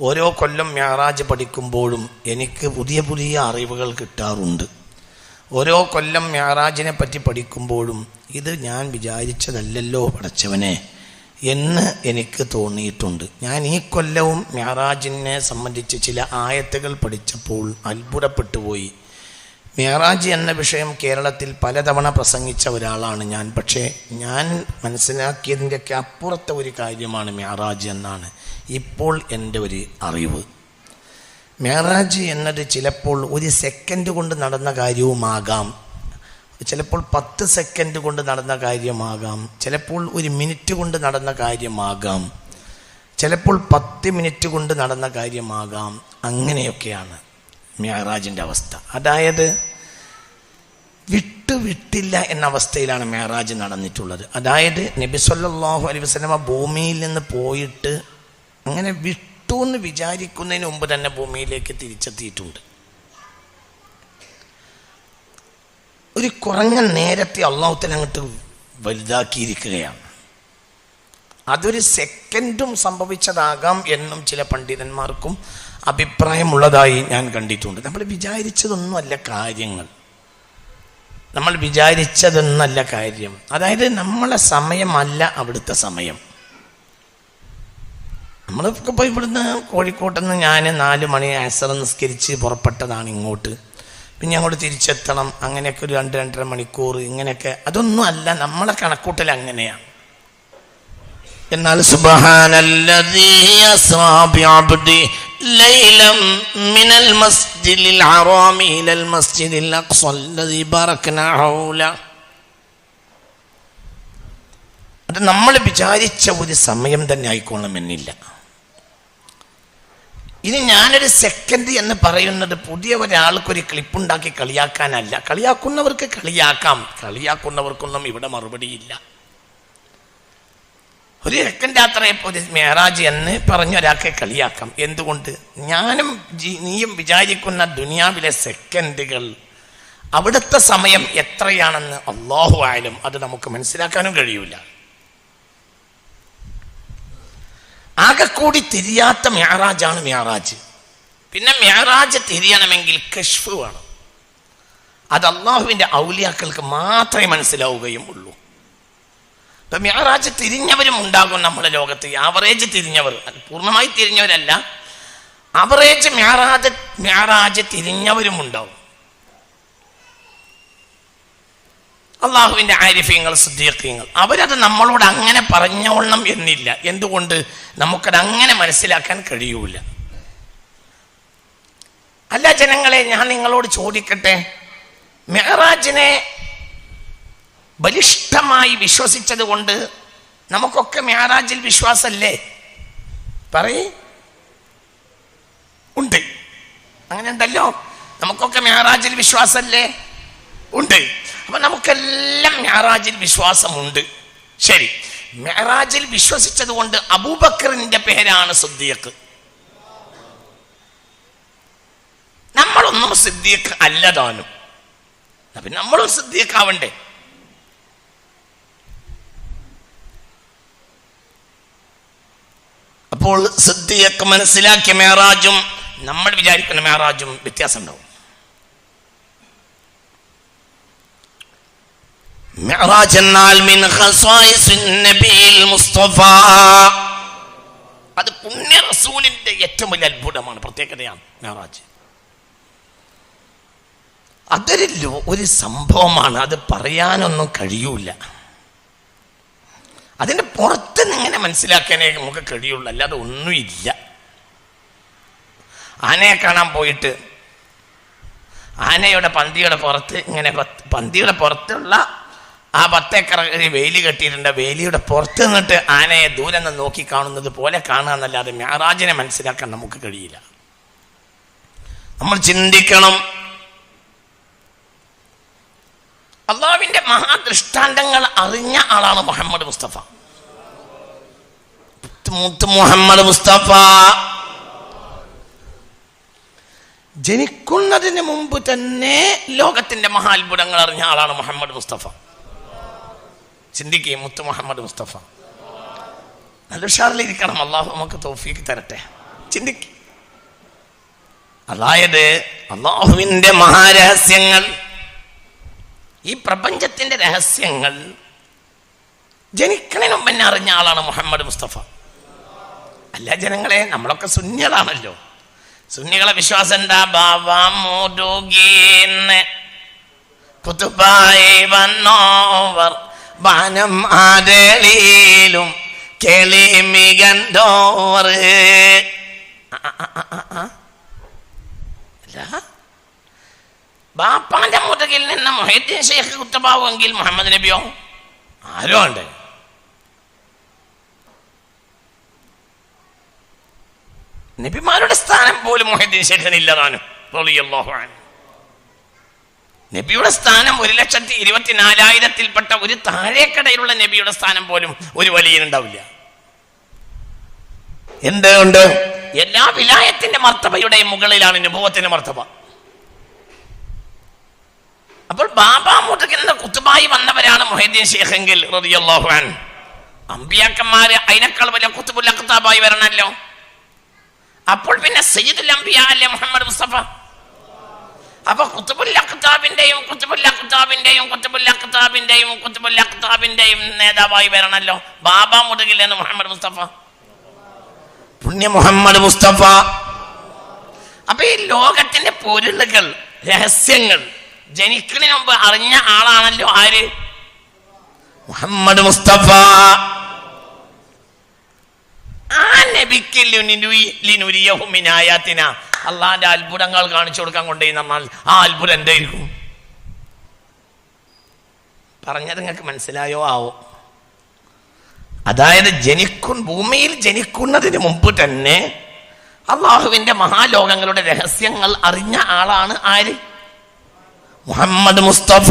ഓരോ കൊല്ലം ഞായറാഴ്ച പഠിക്കുമ്പോഴും എനിക്ക് പുതിയ പുതിയ അറിവുകൾ കിട്ടാറുണ്ട്. ഓരോ കൊല്ലം ഞായറാജിനെ പറ്റി പഠിക്കുമ്പോഴും ഇത് ഞാൻ വിചാരിച്ചതല്ലല്ലോ പഠിച്ചവനെ എന്ന് എനിക്ക് തോന്നിയിട്ടുണ്ട്. ഞാൻ ഈ കൊല്ലവും ഞായറാജിനെ സംബന്ധിച്ച് ചില ആയത്തുകൾ പഠിച്ചപ്പോൾ അത്ഭുതപ്പെട്ടു പോയി മേറാജ് എന്ന വിഷയം കേരളത്തിൽ പലതവണ പ്രസംഗിച്ച ഒരാളാണ് ഞാൻ. പക്ഷേ ഞാൻ മനസ്സിലാക്കിയതിന്റെയൊക്കെ അപ്പുറത്തെ ഒരു കാര്യമാണ് മേറാജ് എന്നാണ് ഇപ്പോൾ എന്റെ ഒരു അറിവ്. മേറാജ് എന്നത് ചിലപ്പോൾ ഒരു സെക്കൻഡ് കൊണ്ട് നടന്ന കാര്യവുമാകാം. ചിലപ്പോൾ പത്ത് സെക്കൻഡ് കൊണ്ട് നടന്ന കാര്യമാകാം. ചിലപ്പോൾ ഒരു മിനിറ്റ് കൊണ്ട് നടന്ന കാര്യമാകാം. ചിലപ്പോൾ പത്ത് മിനിറ്റ് കൊണ്ട് നടന്ന കാര്യമാകാം. അങ്ങനെയൊക്കെയാണ്. മേറാജിന്റെ അവസ്ഥ. അതായത് വിട്ടു വിട്ടില്ല എന്ന അവസ്ഥയിലാണ് മെഹറാജ് നടന്നിട്ടുള്ളത്. അതായത് നബി സല്ലല്ലാഹു അലൈഹി വസല്ലമ ഭൂമിയിൽ നിന്ന് പോയിട്ട് അങ്ങനെ വിട്ടു എന്ന് വിചാരിക്കുന്നതിന് മുമ്പ് തന്നെ ഭൂമിയിലേക്ക് തിരിച്ചെത്തിയിട്ടുണ്ട്. ഒരു കുറഞ്ഞ നേരത്തെ അള്ളാഹുത്തല അങ്ങോട്ട് വലുതാക്കിയിരിക്കുകയാണ്. അതൊരു സെക്കൻഡും സംഭവിച്ചതാകാം എന്നും ചില പണ്ഡിതന്മാർക്കും അഭിപ്രായമുള്ളതായി ഞാൻ കണ്ടിട്ടുണ്ട്. നമ്മൾ വിചാരിച്ചതൊന്നുമല്ല കാര്യങ്ങൾ. നമ്മൾ വിചാരിച്ചതൊന്നല്ല കാര്യം. അതായത് നമ്മളെ സമയമല്ല അവിടുത്തെ സമയം. നമ്മൾ ഇപ്പോൾ ഇവിടുന്ന് കോഴിക്കോട്ട് നിന്ന് ഞാൻ നാല് മണി ആസർ നിസ്കരിച്ച് പുറപ്പെട്ടതാണ് ഇങ്ങോട്ട്. പിന്നെ അങ്ങോട്ട് തിരിച്ചെത്തണം. അങ്ങനെയൊക്കെ ഒരു രണ്ട് രണ്ടര മണിക്കൂർ ഇങ്ങനെയൊക്കെ. അതൊന്നും അല്ല. നമ്മളെ കണക്കൂട്ടൽ അങ്ങനെയാണ്. എന്നാൽ ലൈലം മിനൽ മസ്ജിദിൽ ഹറാമി മസ്ജിദിൽ അഖ്സ അല്ലദീ ഹൗല. അത് നമ്മൾ വിചാരിച്ച ഒരു സമയം തന്നെ ആയിക്കൊള്ളണമെന്നില്ല. ഇനി ഞാനൊരു സെക്കൻഡ് എന്ന് പറയുന്നത് പുതിയ ഒരാൾക്കൊരു ക്ലിപ്പുണ്ടാക്കി കളിയാക്കാനല്ല. കളിയാക്കുന്നവർക്ക് കളിയാക്കാം. കളിയാക്കുന്നവർക്കൊന്നും ഇവിടെ മറുപടിയില്ല. ഒരു സെക്കൻഡ് യാത്രയെ ഒരു മേറാജ് എന്ന് പറഞ്ഞ ഒരാൾക്ക് കളിയാക്കാം. എന്തുകൊണ്ട്? ഞാനും നീയും വിചാരിക്കുന്ന ദുനിയാവിലെ സെക്കൻഡുകൾ അവിടുത്തെ സമയം എത്രയാണെന്ന് അള്ളാഹു ആയാലും അത് നമുക്ക് മനസ്സിലാക്കാനും കഴിയൂല. ആകെ കൂടി തിരിയാത്ത മ്യാറാജാണ് മ്യാറാജ് പിന്നെ മ്യാറാജ് തിരിയണമെങ്കിൽ കഷ്ഫ് വേണം. അത് അള്ളാഹുവിന്റെ ഔലിയാക്കൾക്ക് മാത്രമേ മനസ്സിലാവുകയും ഉള്ളൂ. ഇപ്പൊ മ്യാറാജ് തിരിഞ്ഞവരും ഉണ്ടാകും നമ്മുടെ ലോകത്ത്. ആവറേജ് തിരിഞ്ഞവർ. പൂർണമായി തിരിഞ്ഞവരല്ല. അവറേജ് മ്യാറാജ് മ്യാറാജ് തിരിഞ്ഞവരും ഉണ്ടാവും അള്ളാഹുവിന്റെ ആരിഫ്യങ്ങൾ സിദ്ദീഖ്യങ്ങൾ അവരത് നമ്മളോട് അങ്ങനെ പറഞ്ഞോളണം എന്നില്ല. എന്തുകൊണ്ട്? നമുക്കത് അങ്ങനെ മനസ്സിലാക്കാൻ കഴിയൂല. അല്ല ജനങ്ങളെ ഞാൻ നിങ്ങളോട് ചോദിക്കട്ടെ? മെഹറാജിനെ ബലിഷ്ഠമായി വിശ്വസിച്ചത് കൊണ്ട് നമുക്കൊക്കെ മ്യാരാജിൽ വിശ്വാസമല്ലേ പറയേ. ഉണ്ട്. അങ്ങനെ ഉണ്ടല്ലോ നമുക്കൊക്കെ മ്യാറാജിൽ വിശ്വാസമല്ലേ ഉണ്ട്. അപ്പൊ നമുക്കെല്ലാം മ്യാറാജിൽ വിശ്വാസമുണ്ട്. ശരി. മെഹറാജിൽ വിശ്വസിച്ചത് കൊണ്ട് അബൂബക്കറിന്റെ പേരാണ് സിദ്ദീഖ്. നമ്മളൊന്നും സിദ്ദീഖ് അല്ലതാനും നമ്മളും സിദ്ദീഖ് ആവണ്ടേ അപ്പോൾ സിദ്ധിയൊക്കെ മനസ്സിലാക്കിയ മേറാജും നമ്മൾ വിചാരിക്കുന്ന മേറാജും വ്യത്യാസം ഉണ്ടാവും മെഹറാജ് എന്നാൽ മിൻ അത് പുണ്യ റസൂലിന്റെ ഏറ്റവും വലിയ അത്ഭുതമാണ് പ്രത്യേകതയാണ് മെഹറാജ് അതൊരു ഒരു സംഭവമാണ് അത് പറയാനൊന്നും കഴിയൂല. അതിന്റെ പുറത്ത് നിങ്ങനെ മനസ്സിലാക്കാനേ നമുക്ക് കഴിയുള്ളൂ. അല്ലാതെ ഒന്നുമില്ല. ആനയെ കാണാൻ പോയിട്ട് ആനയുടെ പന്തിയുടെ പുറത്ത് ഇങ്ങനെ പന്തിയുടെ പുറത്തുള്ള ആ പത്തേക്കർ ഒരു വേലി കെട്ടിയിട്ടുണ്ട്. വേലിയുടെ പുറത്ത് നിന്നിട്ട് ആനയെ ദൂരെ നിന്ന് നോക്കി കാണുന്നത് പോലെ കാണുക എന്നല്ലാതെ മ്യാറാജിനെ മനസ്സിലാക്കാൻ നമുക്ക് കഴിയില്ല. നമ്മൾ ചിന്തിക്കണം. അള്ളാവിന്റെ മഹാദൃഷ്ടാന്തങ്ങൾ അറിഞ്ഞ ആളാണ് മുഹമ്മദ് മുസ്തഫ. മുഹമ്മദ് മുസ്തഫ. ജനിക്കുന്നതിന് മുമ്പ് തന്നെ ലോകത്തിന്റെ മഹാത്ഭുതങ്ങൾ അറിഞ്ഞ ആളാണ് മുഹമ്മദ് മുസ്തഫ. ചിന്തിക്കുകയും മുത്ത് മുഹമ്മദ് മുസ്തഫ. നല്ല ഉഷാറിലിരിക്കണം അള്ളാഹു നമുക്ക് തോഫീക്ക് തരട്ടെ. ചിന്തിക്കും. അതായത് അള്ളാഹുവിന്റെ മഹാരഹസ്യങ്ങൾ ഈ പ്രപഞ്ചത്തിന്റെ രഹസ്യങ്ങൾ ജനിക്കണതിന് മുമ്പ് അറിഞ്ഞ ആളാണ് മുഹമ്മദ് മുസ്തഫ. അല്ല ജനങ്ങളെ നമ്മളൊക്കെ സുന്നികളാണല്ലോ. സുന്നികളെ വിശ്വാസം എന്താ? ബാബ മുരുകീന്ന് വന്നോവർ അല്ല ബാപ്പാന്റെ മുതുകിൽ നിന്ന് മൊഹീദ്ദീൻ ഷെയ്ഖ് കുത്തബാവുമെങ്കിൽ മുഹമ്മദ് നബിയോ? ആരോ ഉണ്ട്? നബിമാരുടെ സ്ഥാനം പോലും മൊഹീദ്ദീൻ ഷെയ്ഖിനില്ല താനും. നബിയുടെ സ്ഥാനം ഒരു ലക്ഷത്തി ഇരുപത്തിനാലായിരത്തിൽപ്പെട്ട ഒരു താഴേക്കടയിലുള്ള നബിയുടെ സ്ഥാനം പോലും ഒരു വലിയനുണ്ടാവില്ല. എന്തുകൊണ്ട്? എല്ലാ വിലായത്തിന്റെ മർത്തബയുടെയും മുകളിലാണ് നുഭവത്തിന്റെ മർത്തബ. അപ്പോൾ ബാബ മുതുകിന്ന് കുത്തുബായി വന്നവരാണ് മൊഹീദ്ദീൻ അൻഹു. അമ്പിയാക്കന്മാര് അതിനേക്കാൾ വലിയ കുത്തുബുൽ അഖ്താബായി വരണല്ലോ. അപ്പോൾ പിന്നെ സയ്യിദുൽ അംബിയ അല്ലേ മുഹമ്മദ് മുസ്തഫ? അപ്പൊ കുത്തുബുൽ അഖ്താബിന്റെയും കുത്തുബുൽ അഖ്താബിന്റെയും കുത്തുബുൽ അഖ്താബിന്റെയും കുത്തുബുൽ അഖ്താബിന്റെയും നേതാവായി വരണല്ലോ. ബാബ മുതുകില്ലെന്ന് മുഹമ്മദ് മുസ്തഫ? പുണ്യ മുഹമ്മദ് മുസ്തഫ. അപ്പൊ ഈ ലോകത്തിന്റെ പൊരുളുകൾ രഹസ്യങ്ങൾ ജനിക്കുന്നതിന് മുമ്പ് അറിഞ്ഞ ആളാണല്ലോ ആര്? മുഹമ്മദ് മുസ്തഫ. ആ അള്ളാന്റെ അത്ഭുതങ്ങൾ കാണിച്ചു കൊടുക്കാൻ കൊണ്ടേ നമ്മൾ. ആ അത്ഭുതം എന്തായിരിക്കും? പറഞ്ഞത് നിങ്ങൾക്ക് മനസ്സിലായോ? ആവോ? അതായത് ജനിക്കും ഭൂമിയിൽ ജനിക്കുന്നതിന് മുമ്പ് തന്നെ അള്ളാഹുവിന്റെ മഹാലോകങ്ങളുടെ രഹസ്യങ്ങൾ അറിഞ്ഞ ആളാണ് ആര്? മുഹമ്മദ് മുസ്തഫ.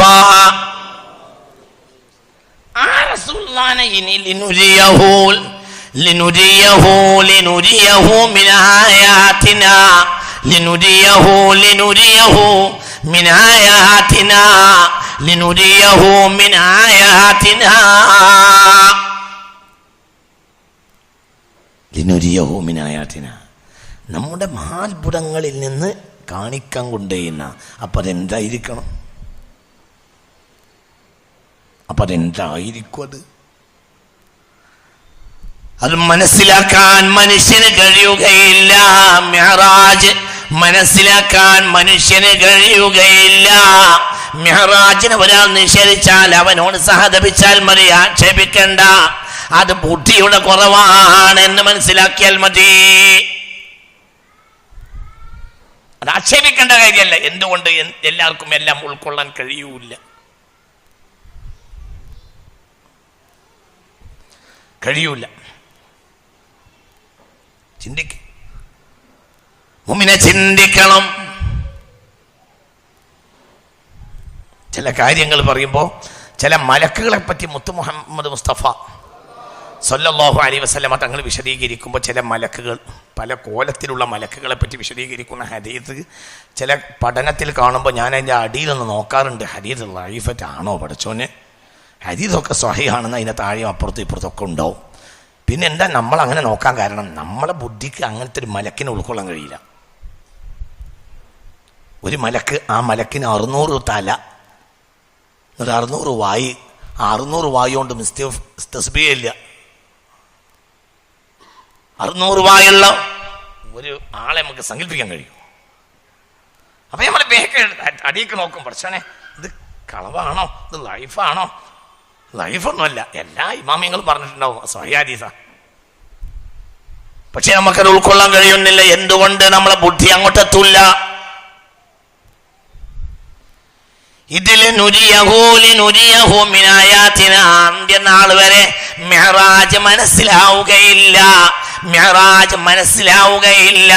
നമ്മുടെ മഹാത്ഭുതങ്ങളിൽ നിന്ന് കാണിക്കാൻ കൊണ്ടേയുന്ന അപ്പം അതെന്തായിരിക്കണം? അപ്പം അതെന്തായിരിക്കും അത്? അത് മനസ്സിലാക്കാൻ മനുഷ്യന് കഴിയുകയില്ല. മെഹറാജ് മനസ്സിലാക്കാൻ മനുഷ്യന് കഴിയുകയില്ല. മെഹറാജിനെ ഒരാൾ നിഷേധിച്ചാൽ അവനോട് സഹതപിച്ചാൽ മതി ആക്ഷേപിക്കണ്ട. അത് ബുദ്ധിയുടെ കുറവാണ് എന്ന് മനസ്സിലാക്കിയാൽ മതി. അത് ആക്ഷേപിക്കേണ്ട കാര്യമല്ല. എന്തുകൊണ്ട് എല്ലാവർക്കും എല്ലാം ഉൾക്കൊള്ളാൻ കഴിയൂല കഴിയൂല ചിന്തിക്ക. ചിന്തിക്കണം. ചില കാര്യങ്ങൾ പറയുമ്പോൾ ചില മലക്കുകളെ പറ്റി മുത്തു മുഹമ്മദ് മുസ്തഫ സല്ലല്ലാഹു അലൈഹി വസ്ലമ തങ്ങൾ വിശദീകരിക്കുമ്പോൾ ചില മലക്കുകൾ പല കോലത്തിലുള്ള മലക്കുകളെ പറ്റി വിശദീകരിക്കുന്ന ഹരീത്ത് ചില പഠനത്തിൽ കാണുമ്പോൾ ഞാൻ അതിന്റെ നിന്ന് നോക്കാറുണ്ട്. ഹരീത് ലൈഫറ്റ് ആണോ പഠിച്ചോന്? ഹരീതൊക്കെ സ്വഹയാണെന്ന് അതിന്റെ താഴെയും അപ്പുറത്തും ഇപ്പുറത്തൊക്കെ ഉണ്ടാവും. പിന്നെ എന്താ നമ്മൾ അങ്ങനെ നോക്കാൻ കാരണം? നമ്മളെ ബുദ്ധിക്ക് അങ്ങനത്തെ ഒരു മലക്കിനെ ഉൾക്കൊള്ളാൻ കഴിയില്ല. ഒരു മലക്ക് ആ മലക്കിന് അറുന്നൂറ് തല എന്നിട്ട് അറുന്നൂറ് വായി ആ അറുന്നൂറ് വായി കൊണ്ട് മിസ്റ്റേ തസ്ബിയില്ല അറുന്നൂറ് രൂപയുള്ള ഒരു ആളെ നമുക്ക് സങ്കല്പിക്കാൻ കഴിയും. അപ്പൊ നമ്മൾ ബേക്ക് അടിയൊക്കെ നോക്കും. പഠിച്ചോനെ ഇത് കളവാണോ? ഇത് ലൈഫാണോ? ലൈഫൊന്നുമല്ല. എല്ലാ ഇമാമിയങ്ങളും പറഞ്ഞിട്ടുണ്ടാവും. സഹയാദീസ പക്ഷെ നമുക്കത് ഉൾക്കൊള്ളാൻ കഴിയുന്നില്ല. എന്തുകൊണ്ട് നമ്മളെ ബുദ്ധി അങ്ങോട്ടെത്തൂല്ല ഇതിൽ മിനായാത്തിന. അന്ത്യനാൾ വരെ മെഹറാജ് മനസ്സിലാവുകയില്ല. മെഹറാജ് മനസ്സിലാവുകയില്ല.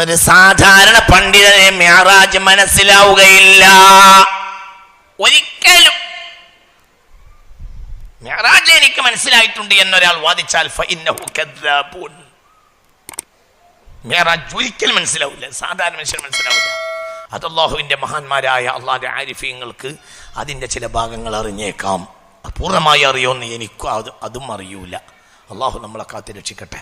ഒരു സാധാരണ പണ്ഡിതനെ മെഹറാജ് മനസ്സിലാവുകയില്ല. ഒരിക്കലും. മെഹറാജ് എനിക്ക് മനസ്സിലായിട്ടുണ്ട് എന്നൊരാൾ വാദിച്ചാൽ. മെഹറാജ് ഒരിക്കലും മനസ്സിലാവില്ല സാധാരണ മനുഷ്യൻ മനസ്സിലാവില്ല. അത് അള്ളാഹുവിന്റെ മഹാന്മാരായ അള്ളാഹിന്റെ ആരിഫീങ്ങൾക്ക് അതിന്റെ ചില ഭാഗങ്ങൾ അറിഞ്ഞേക്കാം. പൂർണമായി അറിയുമെന്ന് എനിക്കും അത് അതും അറിയൂല. അള്ളാഹു നമ്മളെ കാത്തി രക്ഷിക്കട്ടെ.